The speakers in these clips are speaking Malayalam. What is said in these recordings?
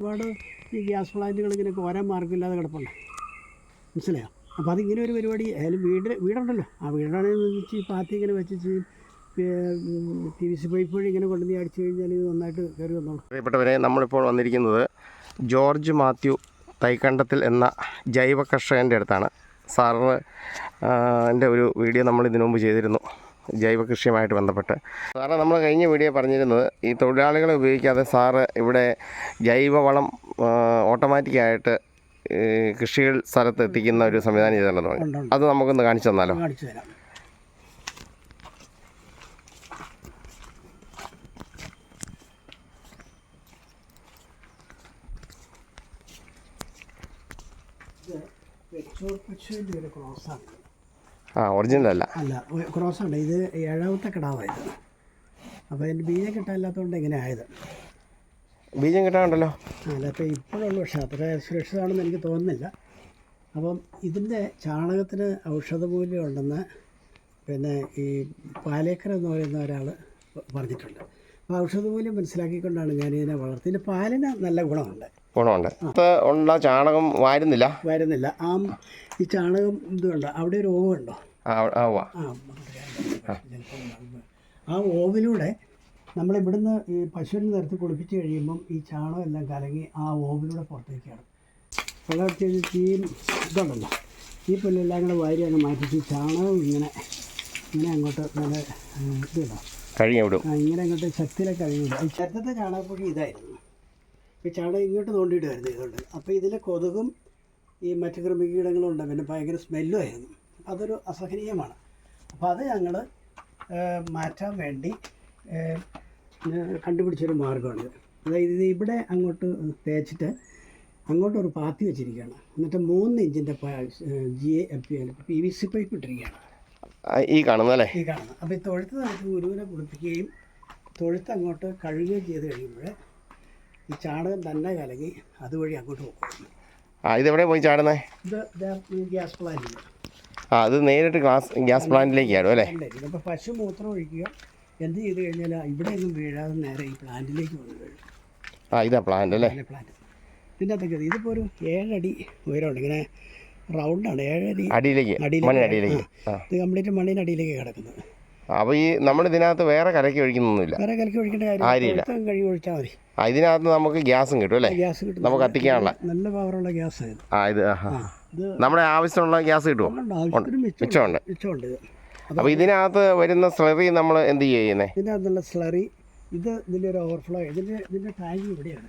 ഒരുപാട് ഈ ഗ്യാസ് പ്ലാന്റുകൾ ഇങ്ങനെയൊക്കെ കോരാൻ മാർഗമില്ലാതെ കിടപ്പുണ്ട്. മനസ്സിലായോ? അപ്പോൾ അതിങ്ങനെ ഒരു പരിപാടി ഏതായാലും വീട് വീടുണ്ടല്ലോ. ആ വീടാണെങ്കിൽ വെച്ച് ഈ പാത്തി ഇങ്ങനെ വെച്ച് പി വി സി പൈപ്പ് വഴി ഇങ്ങനെ കൊണ്ടുവന്ന് അടിച്ചു കഴിഞ്ഞാൽ ഇത് നന്നായിട്ട് കയറി വന്നോളൂ. പ്രിയപ്പെട്ടവരെ നമ്മളിപ്പോൾ വന്നിരിക്കുന്നത് ജോർജ് മാത്യു തൈക്കണ്ടത്തിൽ എന്ന ജൈവ കർഷകന്റെ അടുത്താണ്. സാറിന്റെ ഒരു വീഡിയോ നമ്മൾ ഇതിനു മുമ്പ് ചെയ്തിരുന്നു. ജൈവ കൃഷിയുമായിട്ട് ബന്ധപ്പെട്ട്. സാറ് നമ്മൾ കഴിഞ്ഞ വീഡിയോ പറഞ്ഞിരുന്നത് ഈ തൊഴിലാളികളെ ഉപയോഗിക്കാതെ സാറ് ഇവിടെ ജൈവവളം ഓട്ടോമാറ്റിക്കായിട്ട് കൃഷികൾ സ്ഥലത്ത് എത്തിക്കുന്ന ഒരു സംവിധാനം ചെയ്തിട്ടുണ്ടെന്ന് പറഞ്ഞു. അത് നമുക്കൊന്ന് കാണിച്ചു തന്നാലോ? കാണിച്ചു തരാം. വെച്ചൂർ പശുവിന്റെ ഒരു ക്രോസാണ് ആ ഒറിജിനൽ അല്ല. അല്ല ക്രോസ് ഉണ്ട്. ഇത് ഏഴാമത്തെ കിടാവായത് അപ്പോൾ അതിന്റെ ബീജം കിട്ടാനില്ലാത്തതുകൊണ്ട് ഇങ്ങനെ ആയത്. ബീജം കിട്ടാനുണ്ടല്ലോ. അല്ല അപ്പോൾ ഇപ്പോഴുള്ള. പക്ഷേ അത്ര സുരക്ഷിതമാണെന്ന് എനിക്ക് തോന്നുന്നില്ല. അപ്പം ഇതിന്റെ ചാണകത്തിന് ഔഷധമൂല്യം ഉണ്ടെന്ന് പിന്നെ ഈ പാലേക്കർ എന്ന് പറയുന്ന ഒരാൾ പറഞ്ഞിട്ടുണ്ട്. അപ്പോൾ ഔഷധമൂല്യം മനസ്സിലാക്കിക്കൊണ്ടാണ് ഞാൻ ഇതിനെ വളർത്തി ഇതിന്റെ പാലിന് നല്ല ഗുണമുണ്ട്. ഗുണമുണ്ട്. ഇപ്പൊ ഉള്ള ചാണകം വാരുന്നില്ല? വരുന്നില്ല. ആ ഈ ചാണകം ഇതുണ്ട് അവിടെ ഒരു ഓവുണ്ടോ ആ ആ ഉവ്വ. ആ ആ ഓവിലൂടെ നമ്മൾ ഇവിടുന്ന് ഈ പശുവിന് നിരത്തി കുളിപ്പിച്ച് കഴിയുമ്പം ഈ ചാണകം എല്ലാം കലങ്ങി ആ ഓവിലൂടെ പുറത്തേക്ക് കയറും കഴിഞ്ഞിട്ട് ഈ ഇതുണ്ടല്ലോ. ഈ പുല്ലെല്ലാം കൂടെ വാരി അങ്ങ് മാറ്റിച്ച് ഈ ചാണകം ഇങ്ങനെ ഇങ്ങനെ അങ്ങോട്ട് നല്ല ഇതുണ്ടോ കഴിഞ്ഞു വിടും. ആ ഇങ്ങനെ അങ്ങോട്ട് ശക്തിയിലൊക്കെ കഴിയുള്ളൂ ഈ ചരിത്രത്തെ ചാണകപ്പൊടി ഇതായിരുന്നു. ഈ ചാണകം ഇങ്ങോട്ട് തോണ്ടിയിടുമായിരുന്നു ഇതുകൊണ്ട്. അപ്പോൾ ഇതിലെ കൊതുകും ഈ മറ്റ് കൃമികീടങ്ങളും ഉണ്ട് പിന്നെ ഭയങ്കര സ്മെല്ലും ആയിരുന്നു. അതൊരു അസഹനീയമാണ്. അപ്പോൾ അത് ഞങ്ങൾ മാറ്റാൻ വേണ്ടി കണ്ടുപിടിച്ചൊരു മാർഗമാണിത് അതായത് ഇത് ഇവിടെ അങ്ങോട്ട് തേച്ചിട്ട് അങ്ങോട്ട് ഒരു പാത്തി വെച്ചിരിക്കുകയാണ്. എന്നിട്ട് മൂന്ന് ഇഞ്ചിന്റെ G A P V C pipe ഇട്ടിരിക്കുകയാണ്. ഈ കാണുന്നല്ലേ ഈ കാണുന്നത്. അപ്പോൾ ഈ തൊഴുത്ത് നമുക്ക് ഗുരുവിനെ കുളിപ്പിക്കുകയും തൊഴുത്ത് അങ്ങോട്ട് കഴുകുകയും ചെയ്ത് കഴിയുമ്പോൾ ഈ ചാണകം തന്നെ കലങ്ങി അതുവഴി അങ്ങോട്ട് പോകും ആ ഇതെവിടെ പോയി ചാടുന്നേ? ഇത് ഗ്യാസ് പ്ലാന്റിൽ ആ അത് നേരിട്ട് ഗ്ലാസ് ഗ്യാസ് പ്ലാന്റിലേക്ക് ചാടും അല്ലേ? അപ്പോൾ പശു മൂത്രം ഒഴിക്കുക. എന്ത് ചെയ്ത് കഴിഞ്ഞാൽ ഇവിടെ ഒന്നും വീഴാതെ നേരെ ഈ പ്ലാന്റിലേക്ക് വന്ന് വീഴും. ആ ഇതാ പ്ലാന്റ് അല്ലേ? പ്ലാന്റ്. ഇതിന്റെ അകത്തൊക്കെ ഇതിപ്പോൾ ഒരു ഏഴടി ഉയരമുണ്ട്. ഇങ്ങനെ റൗണ്ടാണ്. ഏഴടി അടിയിലേക്ക്. അടിയിലേക്ക് ഇത് കംപ്ലീറ്റ് മണ്ണിനടിയിലേക്ക് കിടക്കുന്നത്. അപ്പോൾ ഈ നമ്മൾ ഇതിനകത്ത് വേറെ കലക്കി ഒഴിക്കുന്നൊന്നുമില്ല. വേറെ കലക്കി ഒഴിക്കേണ്ട കാര്യമില്ല. കാര്യം കഴുകി ഒഴിച്ചാൽ മതി. ഇതിനകത്ത് നമുക്ക് ഗ്യാസും കിട്ടും അല്ലേ? ഗ്യാസ് കിട്ടും. നമുക്ക് കത്തിക്കാനുള്ള. നല്ല പവറുള്ള ഗ്യാസ് ആ ഇത് നമ്മുടെ ആവശ്യമുള്ള ഗ്യാസ് കിട്ടുമോ മിച്ചമുണ്ട്. മിച്ചമുണ്ട്. അപ്പോൾ ഇതിനകത്ത് വരുന്ന സ്ലറി നമ്മൾ എന്ത് ചെയ്യുന്നേ? ഇതിന്റെ സ്ലറി ഇത് ഇതിന്റെ ഒരു ഓവർഫ്ലോ ഇതിന്റെ ഇതിന്റെ ടാങ്ക് ഇവിടെയാണ്.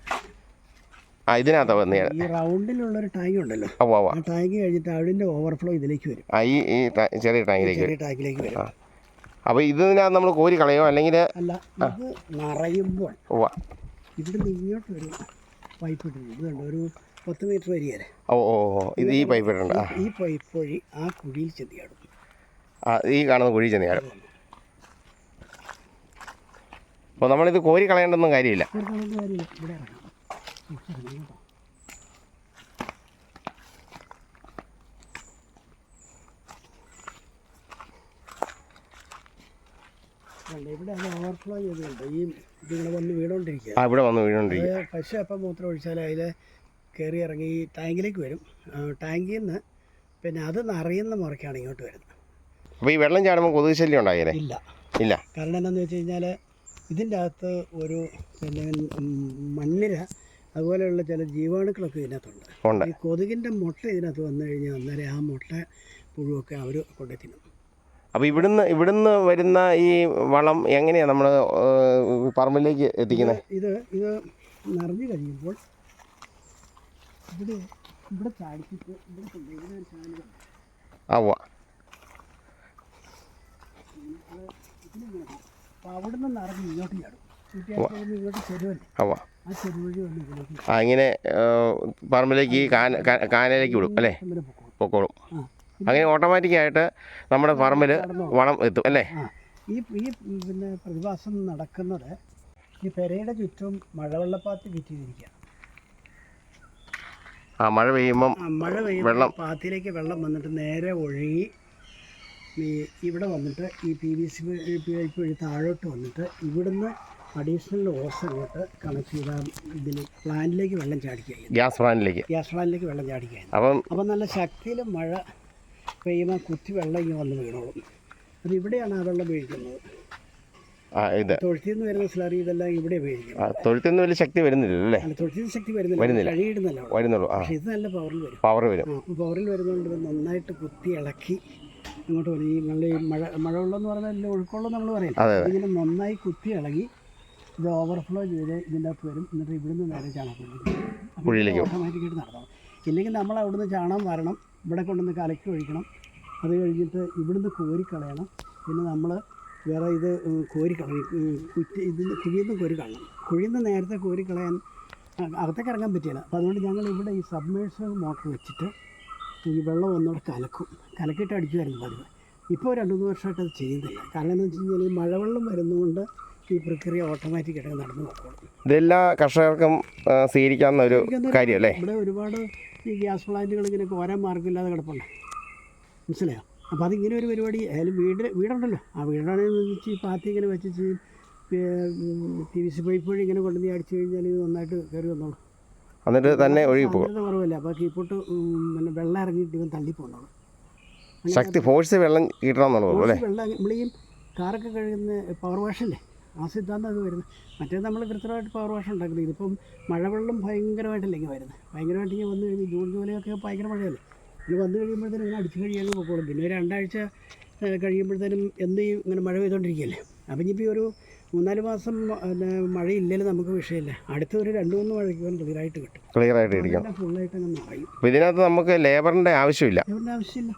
ആ ഇതിനകത്ത് വന്ന് ഈ റൗണ്ടിലുള്ളൊരു ടാങ്ക് ഉണ്ടല്ലോ. ആ ടാങ്ക് കഴിഞ്ഞിട്ട് അതിന്റെ ഓവർഫ്ലോ ഇതിലേക്ക് വരും. ആ ഈ ചെറിയ ടാങ്കിലേക്ക് ചെറിയ ടാങ്കിലേക്ക് വരും. അപ്പോൾ ഇതിനകത്ത് നമ്മൾ കോരി കളയോ അല്ലെങ്കിൽ അല്ല ഇത് നിറയുമ്പോൾ ഇവിടുന്ന് ഇങ്ങോട്ട് ഒരു പൈപ്പ് ഇട്ടുണ്ട് ഇത് കണ്ടോ? ഒരു പത്ത് മീറ്റർ വരികയല്ലേ ഓ ഓ ഇത് ഈ പൈപ്പ് ഇടണ്ട. ഈ പൈപ്പ് വഴി ആ കുഴിയിൽ ചെത്തിയാടും ആ ഈ കാണുന്ന കുഴി ചെന്നിയാലും അപ്പോൾ നമ്മളിത് കോരി കളയേണ്ടൊന്നും കാര്യമില്ല. കാര്യമില്ല. ഇവിടെ ഇറങ്ങാം ഇറങ്ങാം കേട്ടോ കണ്ടോ, ഇവിടെ അത് ഓവർഫ്ലോ ചെയ്തിട്ടുണ്ട് ഈ ഇതിങ്ങനെ വന്ന് വീണോണ്ടിരിക്കുക ആ ഇവിടെ വന്ന് വീണുകൊണ്ടിരിക്കും അത് പശു അപ്പം മൂത്രം ഒഴിച്ചാൽ അതിൽ കയറി ഇറങ്ങി ഈ ടാങ്കിലേക്ക് വരും. ആ, ടാങ്കിൽ നിന്ന് പിന്നെ അത് നിറയുന്ന മുറയ്ക്കാണ് ഇങ്ങോട്ട് വരുന്നത്. അപ്പോൾ ഈ വെള്ളം ചാടുമ്പോൾ കൊതുക് ശല്യം ഉണ്ടാകില്ലേ ഇല്ല. ഇല്ല. കാരണം എന്താണെന്ന് വെച്ച് കഴിഞ്ഞാൽ ഇതിന്റെ അകത്ത് ഒരു പിന്നെ ഉം, മണ്ണിര അതുപോലെയുള്ള ചില ജീവാണുക്കളൊക്കെ ഇതിനകത്തുണ്ട്. ഉണ്ട്. ഈ കൊതുകിന്റെ മുട്ട ഇതിനകത്ത് വന്നു കഴിഞ്ഞാൽ അന്നേരം ആ മുട്ട പുഴുവൊക്കെ അവർ കൊണ്ടു തിന്നും അപ്പോൾ ഇവിടുന്ന് ഇവിടുന്ന് വരുന്ന ഈ വളം എങ്ങനെയാണ് നമ്മൾ പറമ്പിലേക്ക് എത്തിക്കുന്നത് ഇത് ഇത് നിറഞ്ഞു കഴിയുമ്പോൾ ഇവിടെ ഇവിടെ ചാടിച്ചിട്ട് ഇവിടെ കൊണ്ടുപോയി ഇവിടെ ഒരു ചാനൽ ആ ഉവ്വ. അപ്പോൾ അവിടെ നിന്ന് നിറഞ്ഞ് ഇങ്ങോട്ട് ചാടും. ഇങ്ങോട്ട് ചെരുവല്ലേ? ആ ഇങ്ങനെ പറമ്പിലേക്ക് കാന കാനയിലേക്ക് വിടും അല്ലേ? പൊക്കോളും. അങ്ങനെ ഓട്ടോമാറ്റിക്കായിട്ട് നമ്മുടെ ഫാർമിൽ വളം എത്തും അല്ലേ? ഈ ഈ പിന്നെ പ്രതിഭാസം നടക്കുന്നത് ഈ പെരയുടെ ചുറ്റും മഴവെള്ളപ്പാത്തി ചുറ്റിയിരിക്കുക. ആ മഴ പെയ്യുമ്പം മഴ പെയ്യുമ്പോൾ പാത്തിയിലേക്ക് വെള്ളം വന്നിട്ട് നേരെ ഒഴുകി ഈ ഇവിടെ വന്നിട്ട് ഈ പി വി സി പൈപ്പ് വഴി താഴോട്ട് വന്നിട്ട് ഇവിടുന്ന് അഡീഷണൽ ഓസ് അങ്ങോട്ട് കണക്ട് ചെയ്താൽ ഇതിന് പ്ലാന്റിലേക്ക് വെള്ളം ചാടിക്കുക ഗ്യാസ് പ്ലാന്റിലേക്ക്. ഗ്യാസ് പ്ലാന്റിലേക്ക് വെള്ളം ചാടിക്കുക അപ്പം അപ്പം നല്ല ശക്തിയിൽ മഴ പെയ്യുമ്പോൾ കുത്തി വെള്ളം ഇങ്ങനെ വന്ന് വീണോളും. അത് ഇവിടെയാണ് ആ വെള്ളം വീഴുന്നത് ആ ഇത്. തൊഴുത്തിൽ നിന്ന് വരുന്ന സ്ലറി ഇതെല്ലാം ഇവിടെ വലിയ ശക്തി വരുന്നില്ലല്ലേ? തൊഴുത്തിൽ ശക്തി വരുന്നില്ല. വരുന്നില്ല. കഴിയിടുന്നല്ല. വരുന്നുള്ളൂ. ആ. പക്ഷേ ഇത് നല്ല പവറിൽ വരും. പവർ വരും. പവറിൽ വരുന്നതുകൊണ്ട് നന്നായിട്ട് കുത്തി ഇളക്കി അങ്ങോട്ട് വരും. ഈ നല്ല ഈ മഴ മഴവെള്ളം പറഞ്ഞാൽ വലിയ ഒഴുക്കുള്ള നമ്മൾ പറയും ഇങ്ങനെ നന്നായി കുത്തി ഇളകി ഇത് ഓവർഫ്ലോ ചെയ്ത് ഇതിന്റെ അകത്ത് വരും. എന്നിട്ട് ഇവിടുന്ന് നേരെ ചാണകം കുഴിയിലേക്ക് ഓട്ടോമാറ്റിക്കായിട്ട് നടത്തണം ഇല്ലെങ്കിൽ നമ്മൾ അവിടുന്ന് ചാണകം വരണം. ഇവിടെ കൊണ്ടുവന്ന് കലക്കി ഒഴിക്കണം. അത് കഴിഞ്ഞിട്ട് ഇവിടുന്ന് കോരി കളയണം. പിന്നെ നമ്മൾ വേറെ ഇത് കോരിക്കളയും കുറ്റി ഇതിൽ കുഴിയിൽ നിന്ന് കോരി കളയണം. കുഴിയിൽ നിന്ന് നേരത്തെ കോരി കളയാൻ അ- അകത്തേക്ക് ഇറങ്ങാൻ പറ്റിയില്ല. അപ്പോൾ അതുകൊണ്ട് ഞങ്ങൾ ഇവിടെ ഈ സബ്മേഴ്സ് മോട്ടർ വെച്ചിട്ട് ഈ വെള്ളം ഒന്നുകൂടെ കലക്കും. കലക്കിയിട്ട് അടിച്ചു വരുന്നു പതിവ്. ഇപ്പോൾ രണ്ട് മൂന്ന് വർഷമായിട്ട് അത് ചെയ്യുന്നില്ല. കാരണം എന്ന് വെച്ച് കഴിഞ്ഞാൽ ഈ മഴവെള്ളം വരുന്നതുകൊണ്ട് ഈ പ്രക്രിയ ഓട്ടോമാറ്റിക്കായിട്ട് നടന്നു നോക്കണം ഇതെല്ലാ കർഷകർക്കും സ്വീകരിക്കാവുന്ന ഒരു കാര്യം അല്ലേ? ഇവിടെ ഒരുപാട് ഈ ഗ്യാസ് പ്ലാന്റുകൾ ഇങ്ങനെ കോരാൻ മാർഗമില്ലാതെ കിടപ്പുണ്ട്. മനസ്സിലായോ? അപ്പോൾ അതിങ്ങനെ ഒരു പരിപാടി ഏതായാലും വീട് വീടുണ്ടല്ലോ. ആ വീടാണെങ്കിൽ ഈ പാത്തി ഇങ്ങനെ വെച്ച് പി വി സി പൈപ്പ് വഴി ഇങ്ങനെ കൊണ്ടുവന്ന് അടിച്ചു കഴിഞ്ഞാൽ ഇത് നന്നായിട്ട് കയറി വന്നോളൂ. എന്നിട്ട് തന്നെ ഒഴുകി പോകും. കുറവല്ല. അപ്പോൾ കീപ്പോട്ട് പിന്നെ വെള്ളം ഇറങ്ങിയിട്ട് ഇവൻ തള്ളി പോകുന്നുള്ളൂ ശക്തി ഫോഴ്സ് വെള്ളം കിട്ടണമെന്നുള്ളൂ അല്ലേ? വെള്ളം നമ്മൾ ഈ കാറൊക്കെ കഴുകുന്ന പവർ വാഷല്ലേ ആ സിദ്ധാന്തം അത് വരുന്നത് മറ്റേത് നമ്മൾ കൃത്യമായിട്ട് പവർ വാഷ് ഉണ്ടാക്കുന്നത് ഇതിപ്പം മഴവെള്ളം ഭയങ്കരമായിട്ടല്ലേ ഇങ്ങനെ വരുന്നത് ഭയങ്കരമായിട്ട് ഇങ്ങനെ വന്നു കഴിഞ്ഞ് ജൂൺ ജൂലൈയൊക്കെ ഭയങ്കര മഴയല്ലേ? ഇത് വന്നു കഴിയുമ്പോഴത്തേനും ഇങ്ങനെ അടിച്ചു കഴിയാനും പൊക്കോളും. പിന്നെ ഒരു രണ്ടാഴ്ച കഴിയുമ്പോഴത്തേനും എന്ത് ഇങ്ങനെ മഴ പെയ്തുകൊണ്ടിരിക്കുകയല്ലേ അപ്പം ഇനിയിപ്പോൾ ഒരു മൂന്നാൽ മാസം പിന്നെ മഴയില്ലെങ്കിലും നമുക്ക് വിഷയമില്ല. അടുത്ത ഒരു രണ്ട് മൂന്ന് മഴയ്ക്ക് ക്ലിയറായിട്ട് കിട്ടും. ക്ലിയർ ആയിട്ട് ഫുള്ളായിട്ട് അങ്ങ് നിറയും. ഇതിനകത്ത് നമുക്ക് ലേബറിന്റെ ആവശ്യമില്ല. ലേബറിന്റെ ആവശ്യമില്ല.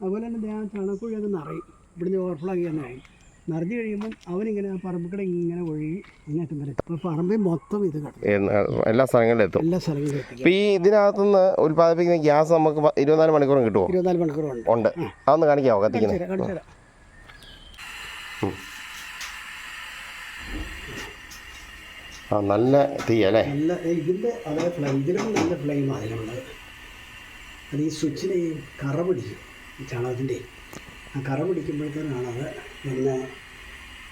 അതുപോലെ തന്നെ ചാണകക്കുഴി അങ്ങ് നിറയും. ഇവിടുന്ന് ഓവർഫ്ലോ ചെയ്യാൻ കഴിയും നിറഞ്ഞു കഴിയുമ്പം അവനിങ്ങനെ ആ പറമ്പിക്കടെ ഇങ്ങനെ ഒഴുകി അങ്ങേറ്റം വരെ അപ്പോൾ പറമ്പിൽ മൊത്തം ഇത് കിടക്കും. എല്ലാ സ്ഥലങ്ങളിലും എത്തും. എല്ലാ സ്ഥലങ്ങളിലും എത്തും അപ്പോൾ ഈ ഇതിനകത്തുനിന്ന് ഉൽപ്പാദിപ്പിക്കുന്ന ഗ്യാസ് നമുക്ക് ഇരുപത്തിനാല് മണിക്കൂറും കിട്ടുമോ ഇരുപത്തിനാല് മണിക്കൂറുണ്ട് ഉണ്ട്. അതൊന്ന് കാണിക്കാമോ കത്തിക്കുന്നത്? ആ നല്ല തീ അല്ലേ നല്ല ഇതിന്റെ അതായത് ഫ്ലെയിം ഇതിലും നല്ല ഫ്ലെയിം അതിലുള്ളത് അത് ഈ സ്വിച്ചിന് ഈ കറ പിടിക്കും ഈ ചാണകത്തിന്റെ കറ പിടിക്കുമ്പോഴത്തേനാണ് അത് പിന്നെ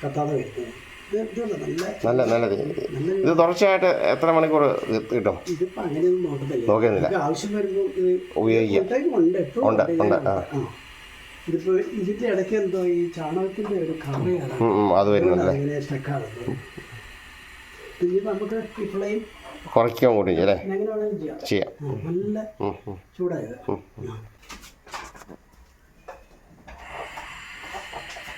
കത്താതെ വരുന്നത്. നല്ല നല്ല ഇത് തുടർച്ചയായിട്ട് എത്ര മണിക്കൂർ കിട്ടും? ഇതിപ്പോ അങ്ങനെയൊന്നും നോക്കത്തില്ല. നോക്കുന്നില്ല. ആവശ്യം വരുമ്പോൾ ഉപയോഗിക്കാം. ഉണ്ട്. ആ. ഇതിപ്പോൾ ഇതിന്റെ ഇടയ്ക്ക് എന്തോ ഈ ചാണകത്തിന്റെ ഒരു കറയാണ് അത് വരുന്നുണ്ട്. സ്റ്റക്കാകുന്നത് നമുക്ക് ഇപ്പോഴേയും കുറയ്ക്കാൻ കൂടി ചെയ്യാം. ചെയ്യാം. നല്ല ഉം,